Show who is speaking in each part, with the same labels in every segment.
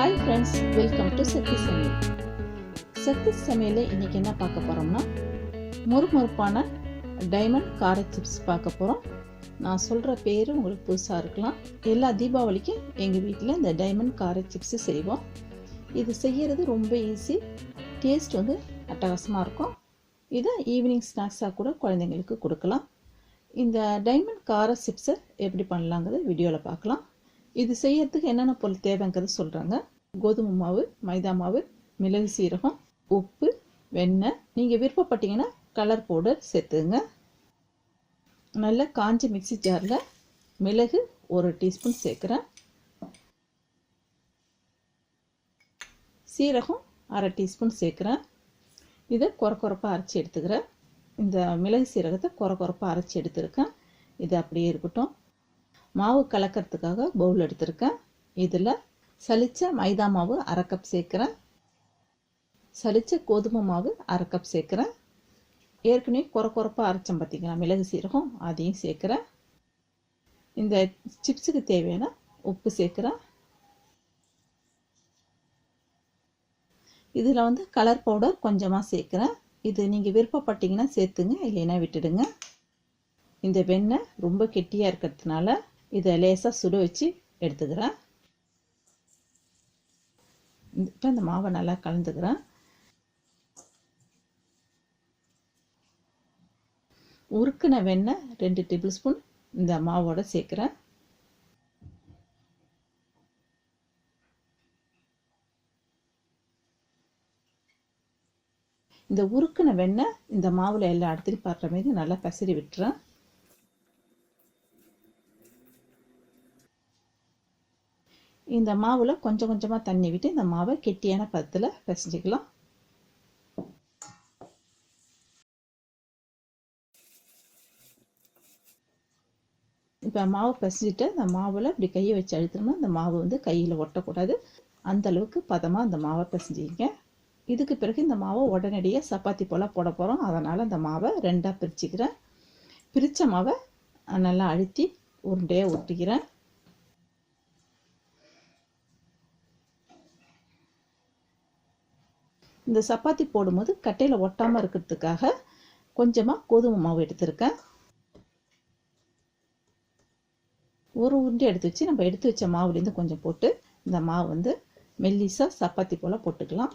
Speaker 1: Hi friends welcome to Sakthi Samayal Sakthi சமையலில் இன்றைக்கி என்ன பார்க்க போகிறோம்னா முறுமுறுப்பான டைமண்ட் கார சிப்ஸ் பார்க்க போகிறோம் நான் சொல்கிற பேர் உங்களுக்கு புதுசாக இருக்கலாம். எல்லா தீபாவளிக்கும் எங்கள் வீட்டில் இந்த டைமண்ட் கார சிப்ஸு செய்வோம். இது செய்கிறது ரொம்ப ஈஸி டேஸ்ட் வந்து அட்டகாசமாக இருக்கும். இதை ஈவினிங் ஸ்நாக்ஸாக கூட குழந்தைங்களுக்கு கொடுக்கலாம். இந்த டைமண்ட் கார சிப்ஸை எப்படி பண்ணலாங்கிறத வீடியோவில் பார்க்கலாம். இது செய்யறதுக்கு என்னென்ன பொருள் தேவைங்கிறது சொல்கிறாங்க கோதுமை மாவு மைதா மாவு மிளகு சீரகம் உப்பு வெண்ணெய். நீங்கள் விருப்பப்பட்டீங்கன்னா கலர் பவுடர் சேர்த்துங்க நல்லா காஞ்ச மிக்ஸி ஜாரில் மிளகு ஒரு டீஸ்பூன் சேர்க்குறேன். சீரகம் அரை டீஸ்பூன் சேர்க்குறேன். இதை குறை குறைப்பாக அரைச்சி எடுத்துக்கிறேன். இந்த மிளகு சீரகத்தை குறை குறைப்பாக அரைச்சி எடுத்துருக்கேன். இது அப்படியே இருக்கட்டும். மாவு கலக்கிறதுக்காக பவுல் எடுத்திருக்கேன். இதில் சளிச்ச மைதா மாவு அரை கப் சேர்க்குறேன். சளிச்ச கோதுமை மாவு அரை கப் சேர்க்குறேன். ஏற்கனவே குறை குறைப்பாக அரைச்சோம் பார்த்தீங்களா மிளகு சீரகம் அதையும் சேர்க்குறேன். இந்த சிப்ஸுக்கு தேவையான உப்பு சேர்க்குறேன். இதில் வந்து கலர் பவுடர் கொஞ்சமாக சேர்க்குறேன். இது நீங்கள் விருப்பப்பட்டீங்கன்னா சேர்த்துங்க இல்லைன்னா விட்டுடுங்க. இந்த வெண்ணெய் ரொம்ப கெட்டியாக இருக்கிறதுனால இதை லேசாக சுட வச்சு எடுத்துக்கிறேன். இப்போ இந்த மாவை நல்லா கலந்துக்கிறேன். உருக்கின வெண்ணெய் ரெண்டு டேபிள் ஸ்பூன் இந்த மாவோட சேர்க்குறேன். இந்த உருக்கின வெண்ணெய் இந்த மாவில் எல்லா இடத்துலையும் படுற மாதிரி நல்லா பசறி விட்டுறேன். இந்த மாவில் கொஞ்சம் கொஞ்சமாக தண்ணி விட்டு இந்த மாவை கெட்டியான பதத்தில் பிசைஞ்சிக்கலாம். இப்போ மாவு பிசைஞ்சிட்டு அந்த மாவில் இப்படி கையை வச்சு அழுத்தணும்னா அந்த மாவு வந்து கையில் ஒட்டக்கூடாது. அந்த அளவுக்கு பதமாக அந்த மாவை பிசைஞ்சிங்க. இதுக்கு பிறகு இந்த மாவை உடனடியாக சப்பாத்தி போல் போட போகிறோம் அதனால் அந்த மாவை ரெண்டாக பிரிச்சுக்கிறேன். பிரித்த மாவை நல்லா அழுத்தி உருண்டையாக ஒட்டிக்கிறேன். இந்த சப்பாத்தி போடும்போது கட்டையில் ஒட்டாமல் இருக்கிறதுக்காக கொஞ்சமாக கோதுமை மாவு எடுத்திருக்கேன். ஒரு உருண்டை எடுத்து வச்சு நம்ம எடுத்து வச்ச மாவுலேருந்து கொஞ்சம் போட்டு இந்த மாவு வந்து மெல்லிசாக சப்பாத்தி போல் போட்டுக்கலாம்.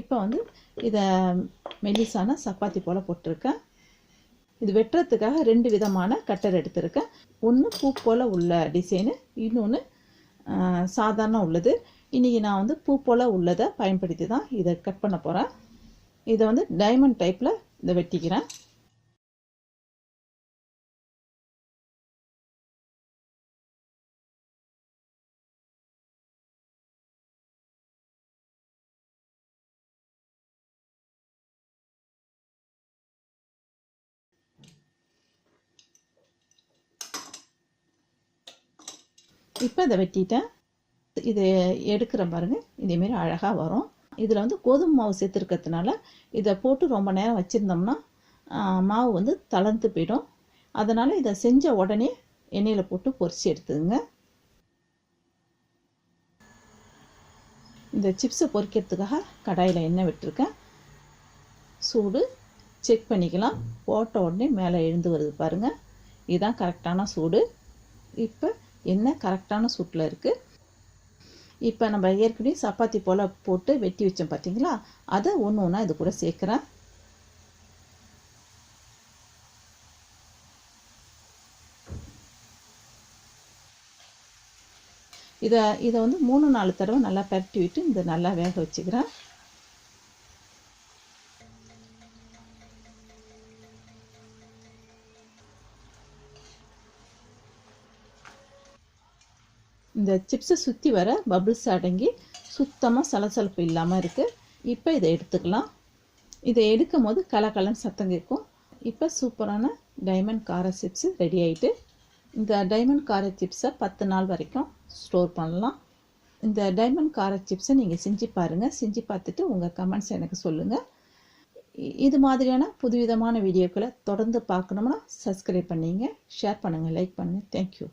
Speaker 1: இப்போ வந்து இதை மெல்லிசான சப்பாத்தி போல் போட்டிருக்கேன். இது வெட்டுறதுக்காக ரெண்டு விதமான கட்டர் எடுத்திருக்கேன். ஒன்று பூ போல் உள்ள டிசைனு இன்னொன்று சாதாரண உள்ளது. இன்றைக்கி நான் வந்து பூ போல் உள்ளதை பயன்படுத்தி தான் இதை கட் பண்ண போகிறேன் இதை வந்து டைமண்ட் டைப்பில் இதை வெட்டிக்கிறேன். இப்போ இதை வெட்டிட்டேன். இதை எடுக்கிற பாருங்க. இதேமாரி அழகாக வரும். இதில் வந்து கோதுமை மாவு சேர்த்துருக்கிறதுனால இதை போட்டு ரொம்ப நேரம் வச்சுருந்தோம்னா மாவு வந்து தளர்ந்து போயிடும். அதனால் இதை செஞ்ச உடனே எண்ணெயில் போட்டு பொரிச்சு எடுத்துங்க இந்த சிப்ஸை பொரிக்கிறதுக்காக கடாயில் எண்ணெய் விட்டுருக்கேன். சூடு செக் பண்ணிக்கலாம். போட்ட உடனே மேலே எழுந்து வருது பாருங்கள் இதுதான் கரெக்டான சூடு. இப்போ என்ன கரெக்டான சூட்டில் இருக்குது இப்போ நம்ம ஏற்கனவே சப்பாத்தி போல் போட்டு வெட்டி வச்சோம் பார்த்தீங்களா அதை ஒன்று ஒன்றா இது கூட சேர்க்குறேன். இதை இதை வந்து மூணு நாலு தடவை நல்லா பரட்டி விட்டு இந்த நல்லா வேக வச்சுக்கிறேன். இந்த சிப்ஸை சுற்றி வர பபிள்ஸ் அடங்கி சுத்தமாக சலசலப்பு இல்லாமல் இருக்குது இப்போ இதை எடுத்துக்கலாம். இதை எடுக்கும் போது கலக்கலன்னு சத்தம் கேட்கும். இப்போ சூப்பரான டைமண்ட் கார சிப்ஸு ரெடி ஆகிட்டு இந்த டைமண்ட் கார சிப்ஸை பத்து நாள் வரைக்கும் ஸ்டோர் பண்ணலாம். இந்த டைமண்ட் கார சிப்ஸை நீங்கள் செஞ்சு பாருங்கள் செஞ்சு பார்த்துட்டு உங்கள் கமெண்ட்ஸ் எனக்கு சொல்லுங்கள் இது மாதிரியான புதுவிதமான வீடியோக்களை தொடர்ந்து பார்க்கணும்னா சப்ஸ்கிரைப் பண்ணிங்க. ஷேர் பண்ணுங்கள் லைக் பண்ணுங்கள் தேங்க்யூ